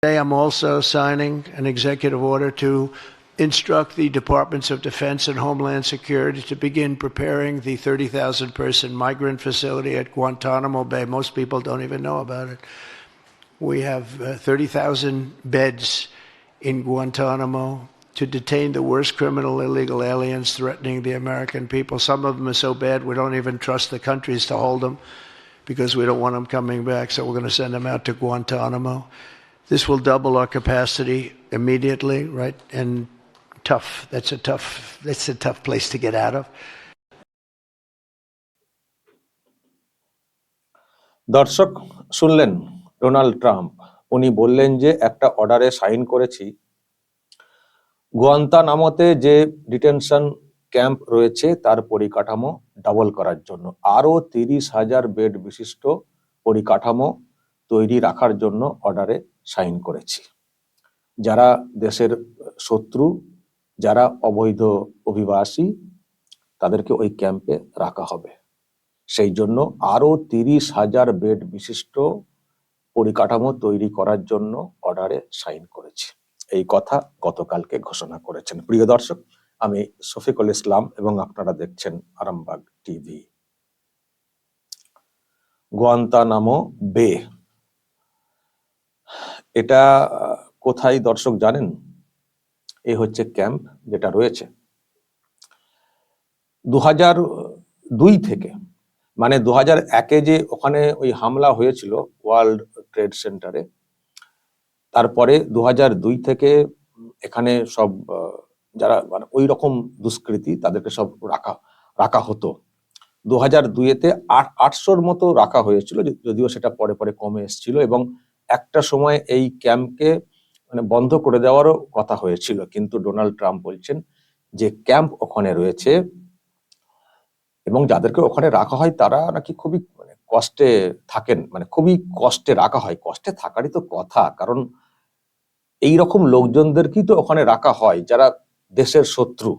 Today, I'm also signing an executive order to instruct the Departments of Defense and Homeland Security to begin preparing the 30,000 person migrant facility at Guantanamo Bay. Most people don't even know about it. We have uh, 30,000 beds in Guantanamo to detain the worst criminal illegal aliens threatening the American people. Some of them are so bad we don't even trust the countries to hold them because we don't want them coming back, so we're going to send them out to Guantanamo. This will double our capacity immediately, right? And tough. That's a tough. That's a tough place to get out of. দর্শক শুনলেন Donald Trump উনি বললেন যে একটা অর্ডারে sign করেছি গোয়ান্তা নামতে যে ডিটেনশন ক্যাম্প রয়েছে তার পরিকাঠামো ডাবল করার জন্য আরও তিরিশ হাজার বেড বিশিষ্ট পরিকাঠামো তৈরি রাখার জন্য অর্ডারে সাইন করেছি। যারা দেশের শত্রু, যারা অবৈধ অভিবাসী, তাদেরকে ওই ক্যাম্পে রাখা হবে। সেই জন্য আরও তিরিশ হাজার বেড বিশিষ্ট পরিকাঠামো তৈরি করার জন্য অর্ডারে সাইন করেছি। এই কথা গতকালকে ঘোষণা করেছেন। প্রিয় দর্শক, আমি শফিকুল ইসলাম এবং আপনারা দেখছেন আরামবাগ টিভি। গোয়ান্তা নামো বে এটা কোথায় দর্শক জানেন? এ হচ্ছে ক্যাম্প যেটা রয়েছে। দু হাজার দুই থেকে মানে দু হাজার একে যে ওখানে ওই হামলা হয়েছিল ওয়ার্ল্ড ট্রেড সেন্টারে, তারপরে দু হাজার দুই থেকে এখানে সব যারা মানে ওই রকম দুষ্কৃতি তাদেরকে সব রাখা রাখা হতো। দু হাজার দুইয়েতে আট, আটশোর মতো রাখা হয়েছিল, যদিও সেটা পরে পরে কমে এসেছিল এবং একটা সময় এই ক্যাম্পকে মানে বন্ধ করে দেওয়ারও কথা হয়েছিল। কিন্তু ডোনাল্ড ট্রাম্প বলছেন যে ক্যাম্প ওখানে রয়েছে এবং যাদেরকে ওখানে রাখা হয় তারা নাকি খুবই মানে কষ্টে থাকেন মানে খুবই কষ্টে রাখা হয়। কষ্টে থাকারই তো কথা, কারণ এই রকম লোকজনদেরকেই তো ওখানে রাখা হয় যারা দেশের শত্রু,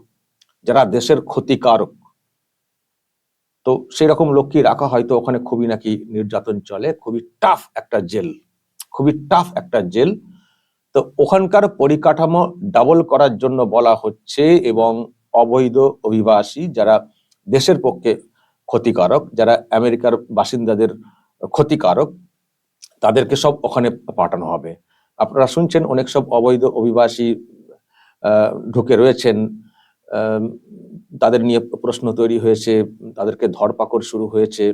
যারা দেশের ক্ষতিকারক। তো সেই রকম লোককেই রাখা হয় তো ওখানে খুবই নাকি নির্যাতন চলে, খুবই টাফ একটা জেল। খুবই টাফ একটা জেল। তো ওখানকার পরিকাঠামো ডাবল করার জন্য বলা হচ্ছে এবং অবৈধ অভিবাসী যারা দেশের পক্ষে ক্ষতিকারক, যারা আমেরিকার বাসিন্দাদের ক্ষতিকারক, তাদেরকে সব ওখানে পাঠানো হবে। আপনারা শুনছেন অনেক সব অবৈধ অভিবাসী ঢুকে রয়েছেন। তাদের নিয়ে প্রশ্ন তৈরি হয়েছে, তাদেরকে ধরপাকড় শুরু হয়েছে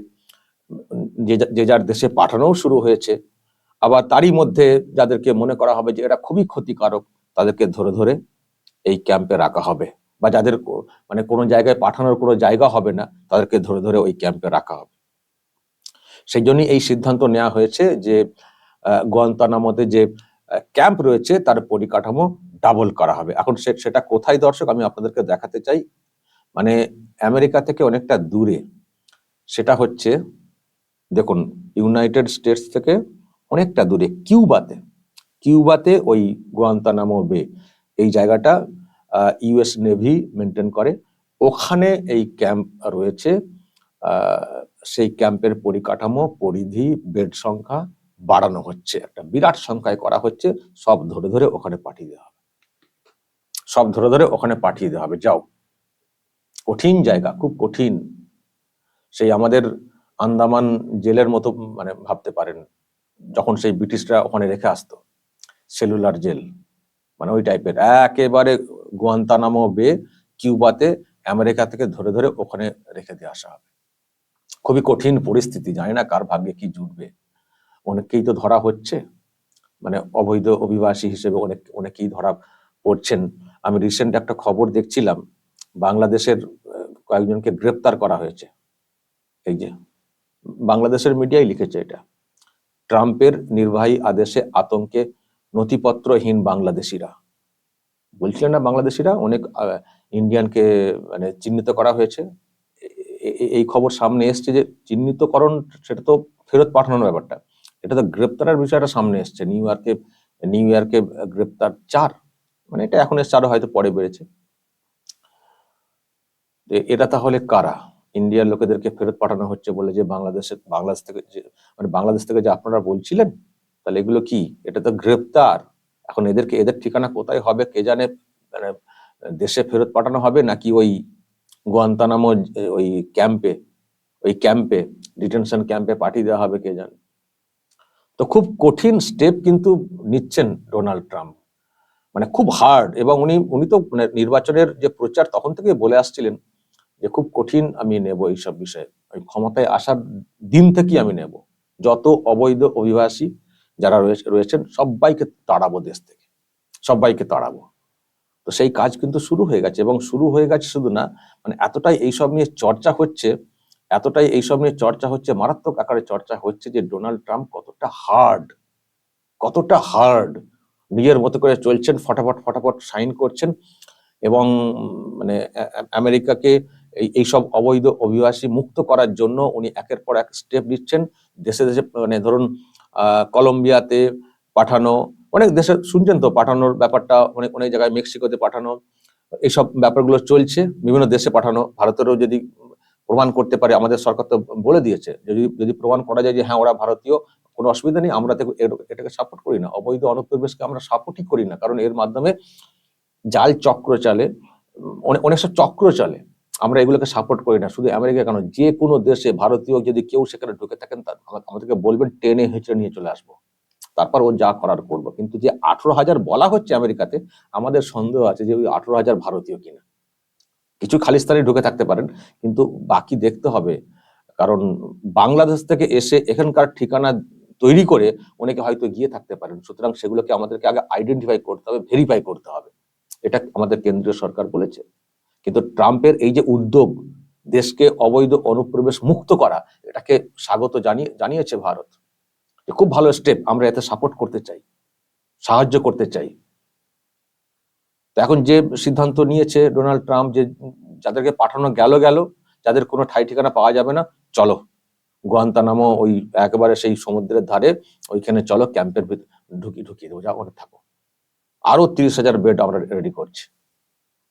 যে যার দেশে পাঠানোও শুরু হয়েছে। আবার তারই মধ্যে যাদেরকে মনে করা হবে যে এরা খুবই ক্ষতিকারক, তাদেরকে ধরে ধরে এই ক্যাম্পে রাখা হবে বা যাদের মানে কোনো জায়গায় পাঠানোর কোনো জায়গা হবে না, তাদেরকে ধরে ধরে ওই ক্যাম্পে রাখা হবে। সেই জন্যই এই সিদ্ধান্ত নেওয়া হয়েছে যে গোয়ান্তানামোতে যে ক্যাম্প রয়েছে তার পরিকাঠামো ডাবল করা হবে। এখন সেটা কোথায় দর্শক আমি আপনাদেরকে দেখাতে চাই। মানে আমেরিকা থেকে অনেকটা দূরে। সেটা হচ্ছে, দেখুন, ইউনাইটেড স্টেটস থেকে অনেকটা দূরে, কিউবাতে। কিউবাতে ওই গোয়ান্তানামো বে, এই জায়গাটা ইউএস নেভি মেনটেন করে। ওখানে এই ক্যাম্প রয়েছে। সেই ক্যাম্পের পরিকাঠামো, পরিধি, বেড সংখ্যা বাড়ানো হচ্ছে। একটা বিরাট সংখ্যায় করা হচ্ছে। সব ধরে ধরে ওখানে পাঠিয়ে দেওয়া হবে। সব ধরে ধরে ওখানে পাঠিয়ে দেওয়া হবে। যাও। কঠিন জায়গা, খুব কঠিন। সেই আমাদের আন্দামান জেলের মতো মানে ভাবতে পারেন। যখন সেই ব্রিটিশরা ওখানে রেখে আসতো, সেলুলার জেল মানে ওই টাইপের একেবারে গোয়ান্তানামো বে কিউবাতে আমেরিকা থেকে ধরে ধরে ওখানে রেখে দিয়ে আসা হবে। খুবই কঠিন পরিস্থিতি, জানি না কার ভাগ্যে কি জুটবে। অনেককেই তো ধরা হচ্ছে মানে অবৈধ অভিবাসী হিসেবে অনেক, অনেকেই ধরা পড়ছেন। আমি রিসেন্ট একটা খবর দেখছিলাম, বাংলাদেশের, কয়েকজনকে গ্রেপ্তার করা হয়েছে। এই যে, বাংলাদেশের মিডিয়াই লিখেছে এটা। ট্রাম্পের নির্বাহী আদেশে আতঙ্কে নথিপত্রহীন বাংলাদেশিরা। বলছিলেন না বাংলাদেশিরা, অনেক ইন্ডিয়ানকে মানে চিহ্নিত করা হয়েছে। এই খবর সামনে এসছে যে চিহ্নিতকরণ, সেটা তো ফেরত পাঠানোর ব্যাপারটা। এটা তো গ্রেপ্তারের বিষয়টা সামনে এসছে। নিউ ইয়র্কে নিউ ইয়র্কে গ্রেপ্তার চার মানে এটা এখন এসছে, আরও হয়তো পরে বেড়েছে। এরা তাহলে কারা? ইন্ডিয়ার লোকেদেরকে ফেরত পাঠানো হচ্ছে বলে যে বাংলাদেশে, বাংলাদেশ থেকে যে মানে বাংলাদেশ থেকে যে আপনারা বলছিলেন, তাহলে এগুলো কি? এটা তো গ্রেপ্তার। এখন এদেরকে, এদের ঠিকানা কোথায় হবে? কে জানে মানে দেশে ফেরত পাঠানো হবে নাকি ওই গোয়ান্তানামো, ওই ক্যাম্পে ওই ক্যাম্পে, ডিটেনশন ক্যাম্পে পাঠিয়ে দেওয়া হবে কে জানে? তো খুব কঠিন স্টেপ কিন্তু নিচ্ছেন ডোনাল্ড ট্রাম্প। মানে খুব হার্ড এবং উনি উনি তো মানে নির্বাচনের যে প্রচার তখন থেকে বলে আসছিলেন যে খুব কঠিন আমি নেব এইসব বিষয়ে। ওই ক্ষমতায় আসার দিন থেকেই আমি নেব। যত অবৈধ অভিবাসী যারা রয়েছে- রয়েছেন, সবাইকে তাড়াবো দেশ থেকে। সবাইকে তাড়াবো। তো সেই কাজ কিন্তু শুরু হয়ে গেছে এবং শুরু হয়ে গেছে শুধু না মানে এতটাই এইসব নিয়ে চর্চা হচ্ছে, এতটাই এইসব নিয়ে চর্চা হচ্ছে, মারাত্মক আকারে চর্চা হচ্ছে যে ডোনাল্ড ট্রাম্প কতটা হার্ড কতটা হার্ড নিজের মতো করে চলছেন, ফটাফট ফটাফট সাইন করছেন এবং মানে আমেরিকাকে এই, এইসব অবৈধ অভিবাসী মুক্ত করার জন্য উনি একের পর এক স্টেপ নিচ্ছেন। দেশে দেশে মানে ধরুন কলম্বিয়াতে পাঠানো, অনেক দেশে শুনছেন তো পাঠানোর ব্যাপারটা, অনেক অনেক জায়গায় মেক্সিকোতে পাঠানো, এইসব ব্যাপারগুলো চলছে। বিভিন্ন দেশে পাঠানো, ভারতেরও যদি প্রমাণ করতে পারে, আমাদের সরকার তো বলে দিয়েছে, যদি যদি প্রমাণ করা যায় যে হ্যাঁ ওরা ভারতীয়, কোনো অসুবিধা নেই, আমরা এটাকে সাপোর্ট করি না। অবৈধ অনুপ্রবেশকে আমরা সাপোর্টই করি না, কারণ এর মাধ্যমে জাল চক্র চলে, অনেক অনেক সব চক্র চলে আমরা এগুলোকে সাপোর্ট করি না। শুধু আমেরিকা কেন? যে কোনো দেশে ভারতীয় যদি কেউ সেখানে ঢুকে থাকেন তা আমাদেরকে বলবেন, টেনে হেঁচড়ে নিয়ে চলে আসব। তারপর ও যা করার করব। কিন্তু যে আঠারো হাজার বলা হচ্ছে আমেরিকাতে, আমাদের সন্দেহ আছে যে ওই আঠারো হাজার ভারতীয় কিনা। কিছু খালিস্তানি ঢুকে থাকতে পারেন, কিন্তু বাকি দেখতে হবে। কারণ বাংলাদেশ থেকে এসে এখানকার ঠিকানা তৈরি করে অনেকে হয়তো গিয়ে থাকতে পারেন। সুতরাং সেগুলোকে আমাদেরকে আগে আইডেন্টিফাই করতে হবে ভেরিফাই করতে হবে। এটা আমাদের কেন্দ্রীয় সরকার বলেছে। কিন্তু ট্রাম্পের এই যে উদ্যোগ দেশকে অবৈধ অনুপ্রবেশ মুক্ত করা, এটাকে স্বাগত জানিয়ে জানিয়েছে ভারত। খুব ভালো স্টেপ আমরা এতে সাপোর্ট করতে চাই, সাহায্য করতে চাই। এখন যে সিদ্ধান্ত নিয়েছে ডোনাল্ড ট্রাম্প যে যাদেরকে পাঠানো গেল গেল, যাদের কোনো ঠাই ঠিকানা পাওয়া যাবে না, চলো। গোয়ান্তানামো ওই একেবারে সেই সমুদ্রের ধারে, ওইখানে চলো, ক্যাম্পের ভিতর ঢুকিয়ে ঢুকিয়ে দেবো যা ওখানে থাকো। আরও তিরিশ হাজার বেড আমরা রেডি করছি।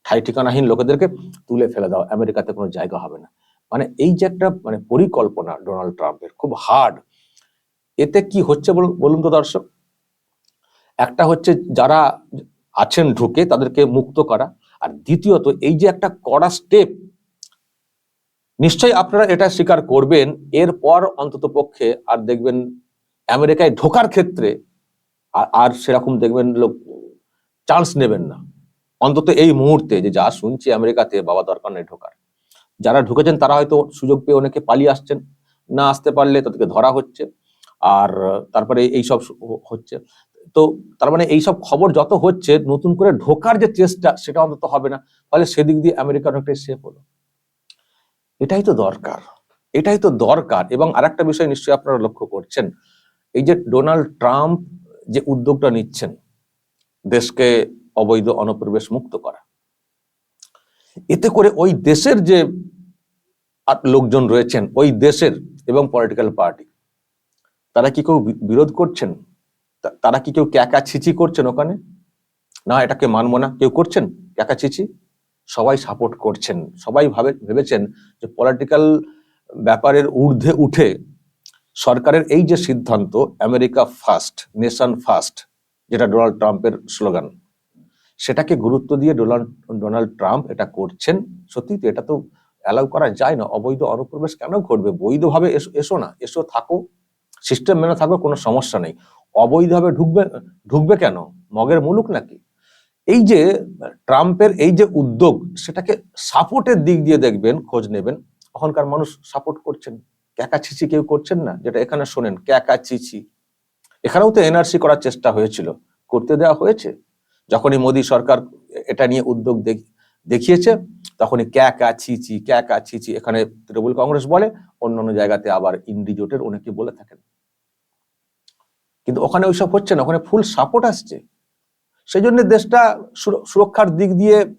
ঠাই ঠিকানাহীন লোকেদেরকে তুলে ফেলে দাও আমেরিকাতে কোনো জায়গা হবে না। মানে এই যে একটা মানে পরিকল্পনা ডোনাল্ড ট্রাম্পের, খুব হার্ড এতে কি হচ্ছে বলুন- তো দর্শক? একটা হচ্ছে যারা আছেন ঢুকে তাদেরকে মুক্ত করা, আর দ্বিতীয়ত এই যে একটা কড়া স্টেপ নিশ্চয়ই আপনারা এটা স্বীকার করবেন, এরপর অন্তত পক্ষে আর দেখবেন আমেরিকায় ঢোকার ক্ষেত্রে আর সেরকম দেখবেন লোক চান্স নেবেন না। অন্তত এই মুহূর্তে যে যা শুনছি আমেরিকাতে বাবা দরকার নেই ঢোকার। যারা ঢুকেছেন তারা হয়তো সুযোগ পেয়ে অনেকে পালিয়ে আসছেন, না আসতে পারলে তাদেরকে ধরা হচ্ছে, আর তারপরে এইসব হচ্ছে। তো তার মানে এইসব খবর যত হচ্ছে, নতুন করে ঢোকার যে চেষ্টা, সেটা অন্তত হবে না। ফলে সেদিক দিয়ে আমেরিকা অনেকটাই সেফ হলো। এটাই তো দরকার। এটাই তো দরকার। এবং আরেকটা বিষয় নিশ্চয়ই আপনারা লক্ষ্য করছেন, এই যে ডোনাল্ড ট্রাম্প যে উদ্যোগটা নিচ্ছেন, দেশকে অবৈধ অনুপ্রবেশ মুক্ত করা। এতে করে ওই দেশের যে লোকজন রয়েছেন, ওই দেশের এবং পলিটিক্যাল পার্টি তারা কি কেউ বিরোধ করছেন? তারা কি কেউ ক্যাকা ছিচি করছেন ওখানে? না, এটাকে মানবো না। কেউ করছেন ক্যাকা ছিচি সবাই সাপোর্ট করছেন। সবাই ভাবে ভেবেছেন যে পলিটিক্যাল ব্যাপারের ঊর্ধ্বে উঠে সরকারের এই যে সিদ্ধান্ত আমেরিকা ফার্স্ট নেশন ফার্স্ট যেটা ডোনাল্ড ট্রাম্পের স্লোগান সেটাকে গুরুত্ব দিয়ে ডোনাল্ড ডোনাল্ড ট্রাম্প এটা করছেন। সত্যি তো এটা তো অ্যালাউ করা যায় না। অবৈধ অনুপ্রবেশ কেন ঘটবে? বৈধভাবে এসো না, এসো, থাকো। সিস্টেম মেনে থাকবে কোনো সমস্যা নেই। অবৈধভাবে ঢুকবে ঢুকবে কেন? মগের মুলুক নাকি? এই যে, ট্রাম্পের এই যে উদ্যোগ, সেটাকে সাপোর্টের দিক দিয়ে দেখবেন, খোঁজ নেবেন। ওখানকার মানুষ সাপোর্ট করছেন। ক্যাকা ছিচি কেউ করছেন না? যেটা এখানে শোনেন ক্যাকা চিচি এখানেও তো এনআরসি করার চেষ্টা হয়েছিল। করতে দেওয়া হয়েছে। যখনই মোদী সরকার এটা নিয়ে উদ্যোগ দেখ- দেখিয়েছে, তখনই ক্যাকা চিচি ক্যাকা চিচি এখানে তৃণমূল কংগ্রেস বলে, অন্যান্য জায়গাতে আবার ইন্ডি জোটের অনেকে বলে থাকেন। কিন্তু ওখানে ওইসব হচ্ছে না, ওখানে ফুল সাপোর্ট আসছে। সেই জন্য দেশটা সুরক্ষার দিক দিয়ে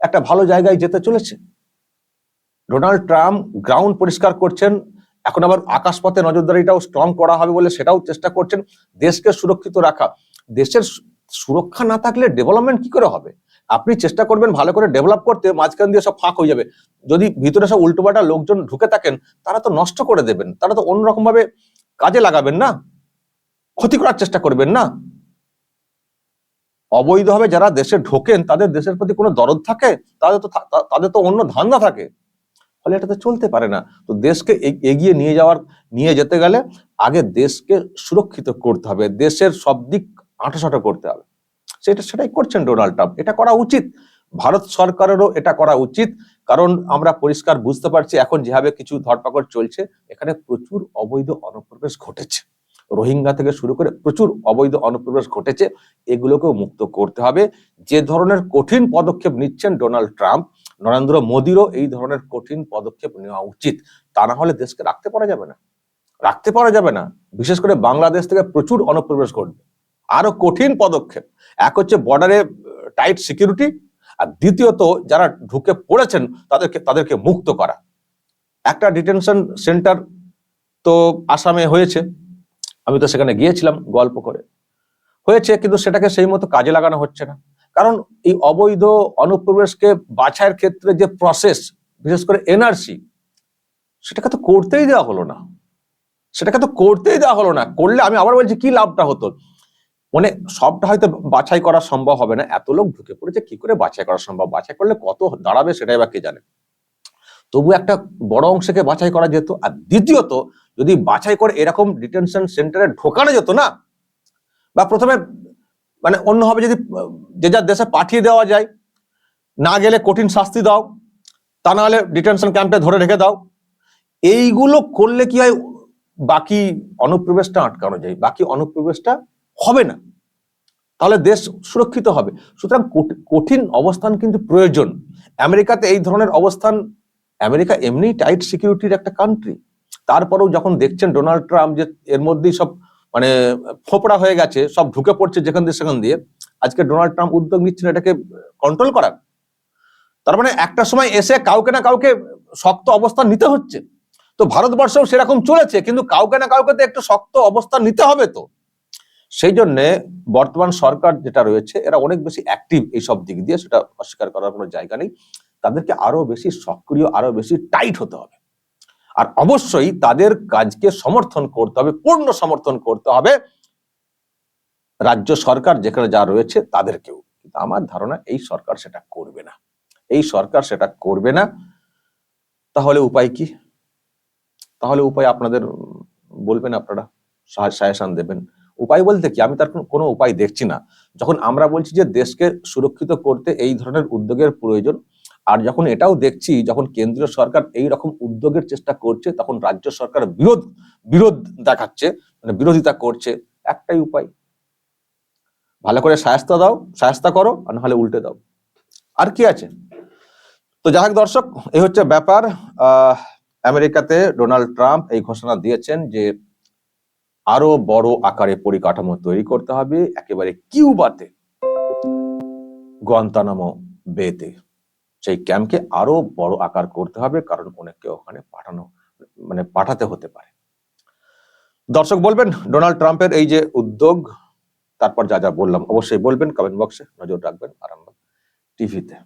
একটা ভালো জায়গায় যেতে চলেছে। ডোনাল্ড ট্রাম্প গ্রাউন্ড পরিষ্কার করছেন, এখন আবার আকাশপথে নজরদারিটাও স্ট্রং করা হবে বলে সেটাও চেষ্টা করছেন। দেশকে সুরক্ষিত রাখা, দেশের সুরক্ষা না থাকলে ডেভেলপমেন্ট কি করে হবে? আপনি চেষ্টা করবেন ভালো করে ডেভেলপ করতে, মাঝখান দিয়ে সব ফাঁক হয়ে যাবে। যদি ভিতরে সব উল্টোপাল্টা লোকজন ঢুকে থাকেন, তারা তো নষ্ট করে দেবেন। তারা তো অন্যরকম ভাবে কাজে লাগাবেন না? ক্ষতি করার চেষ্টা করবেন না? অবৈধভাবে যারা দেশে ঢোকেন, তাদের দেশের প্রতি কোনো দরদ থাকে? তাদের তো তাদের তো অন্য ধান্দা থাকে। ফলে এটা তো চলতে পারে না। তো দেশকে এগিয়ে নিয়ে যাওয়ার, নিয়ে যেতে গেলে আগে দেশকে সুরক্ষিত করতে হবে। দেশের সব দিক আঁটাসাঁটা করতে হবে। সেটা, সেটাই করছেন ডোনাল্ড ট্রাম্প। এটা করা উচিত। ভারত সরকারেরও এটা করা উচিত। কারণ আমরা পরিষ্কার বুঝতে পারছি, এখন যেভাবে কিছু ধরপাকড় চলছে, এখানে প্রচুর অবৈধ অনুপ্রবেশ ঘটেছে। রোহিঙ্গা থেকে শুরু করে প্রচুর অবৈধ অনুপ্রবেশ ঘটেছে। এগুলোকেও মুক্ত করতে হবে। যে ধরনের কঠিন পদক্ষেপ নিচ্ছেন ডোনাল্ড ট্রাম্প, নরেন্দ্র মোদীরও এই ধরনের কঠিন পদক্ষেপ নেওয়া উচিত। তা না হলে দেশকে রাখতে পারা যাবে না। রাখতে পারা যাবে না। বিশেষ করে বাংলাদেশ থেকে প্রচুর অনুপ্রবেশ ঘটবে। আরও কঠিন পদক্ষেপ। এক হচ্ছে বর্ডারে টাইট সিকিউরিটি আর দ্বিতীয়ত যারা ঢুকে পড়েছেন তাদেরকে তাদেরকে মুক্ত করা। একটা ডিটেনশন সেন্টার তো আসামে হয়েছে। আমি তো সেখানে গিয়েছিলাম গল্প করে। হয়েছে, কিন্তু সেটাকে সেই মতো কাজে লাগানো হচ্ছে না। কারণ এই অবৈধ অনুপ্রবেশকে বাছাইয়ের ক্ষেত্রে যে প্রসেস বিশেষ করে এনআরসি, সেটাকে তো করতেই দেওয়া হলো না। সেটাকে তো করতেই দেওয়া হলো না। করলে আমি আবার বলছি, কি লাভটা হতো? মানে সবটা হয়তো বাছাই করা সম্ভব হবে না। এত লোক ঢুকে পড়েছে, কি করে বাছাই করা সম্ভব? বাছাই করলে কত দাঁড়াবে সেটাই বা কে জানে? তবু একটা বড় অংশকে বাছাই করা যেত, আর দ্বিতীয়ত, যদি বাছাই করে এরকম ডিটেনশন সেন্টারে ঢোকানো যেত না, বা প্রথমে মানে অন্যভাবে যদি, যে যার দেশে পাঠিয়ে দেওয়া যায়, না গেলে কঠিন শাস্তি দাও, তা না হলে ডিটেনশন ক্যাম্পে ধরে রেখে দাও। এইগুলো করলে কি হয়, বাকি অনুপ্রবেশটা আটকানো যায়। বাকি অনুপ্রবেশটা হবে না। তাহলে দেশ সুরক্ষিত হবে। সুতরাং কঠি- কঠিন অবস্থান কিন্তু প্রয়োজন। আমেরিকাতে এই ধরনের অবস্থান, আমেরিকা এমনি টাইট সিকিউরিটির একটা কান্ট্রি। তারপরেও যখন দেখছেন ডোনাল্ড ট্রাম্প যে এর মধ্যেই সব মানে ফোপড়া হয়ে গেছে, সব ঢুকে পড়ছে যেখান দিয়ে সেখান দিয়ে, আজকে ডোনাল্ড ট্রাম্প উদ্যোগ নিচ্ছেন এটাকে কন্ট্রোল করার। তার মানে একটা সময় এসে কাউকে না কাউকে শক্ত অবস্থান নিতে হচ্ছে। তো ভারতবর্ষেও সেরকম চলেছে, কিন্তু কাউকে না কাউকে তো একটু শক্ত অবস্থান নিতে হবে তো। সেই জন্য বর্তমান সরকার যেটা রয়েছে, এরা অনেক বেশি অ্যাক্টিভ এই সব দিক দিয়ে, সেটা অস্বীকার করার কোনো জায়গা নেই। তাদেরকে আরও বেশি সক্রিয়, আরও বেশি টাইট হতে হবে। আর অবশ্যই তাদের কাজকে সমর্থন করতে হবে, পূর্ণ সমর্থন করতে হবে রাজ্য সরকার, যেখানে যা রয়েছে তাদেরকেও। কিন্তু আমার ধারণা এই সরকার সেটা করবে না। এই সরকার সেটা করবে না। তাহলে উপায় কি? তাহলে উপায় আপনাদের, বলবেন আপনারা? সাজেশন দেবেন। উপায় বলতে কি? আমি তার কোনো- উপায় দেখছি না। যখন আমরা বলছি যে দেশকে সুরক্ষিত করতে এই ধরনের উদ্যোগের প্রয়োজন, আর যখন এটাও দেখছি যখন কেন্দ্রীয় সরকার এই রকম উদ্যোগের চেষ্টা করছে, তখন রাজ্য সরকার বিরোধ বিরোধ দেখাচ্ছে মানে বিরোধিতা করছে, একটাই উপায়। ভালো করে সায়স্তা দাও, সায়স্তা করো, আর নাহলে উল্টে দাও। আর কি আছে? তো যাই দর্শক, এই হচ্ছে ব্যাপার। আমেরিকাতে ডোনাল্ড ট্রাম্প এই ঘোষণা দিয়েছেন যে আরও বড় আকারে পরিকাঠামো তৈরি করতে হবে একেবারে কিউবাতে। গোয়ান্তানামো বেতে। সেই ক্যাম্পকে আরও বড় আকার করতে হবে, কারণ অনেককে ওখানে পাঠানো মানে পাঠাতে হতে পারে। দর্শক বলবেন, ডোনাল্ড ট্রাম্পের এই যে উদ্যোগ, তারপর যা যা বললাম, অবশ্যই বলবেন, কমেন্ট বক্সে নজর রাখবেন আরামবাগ টিভিতে।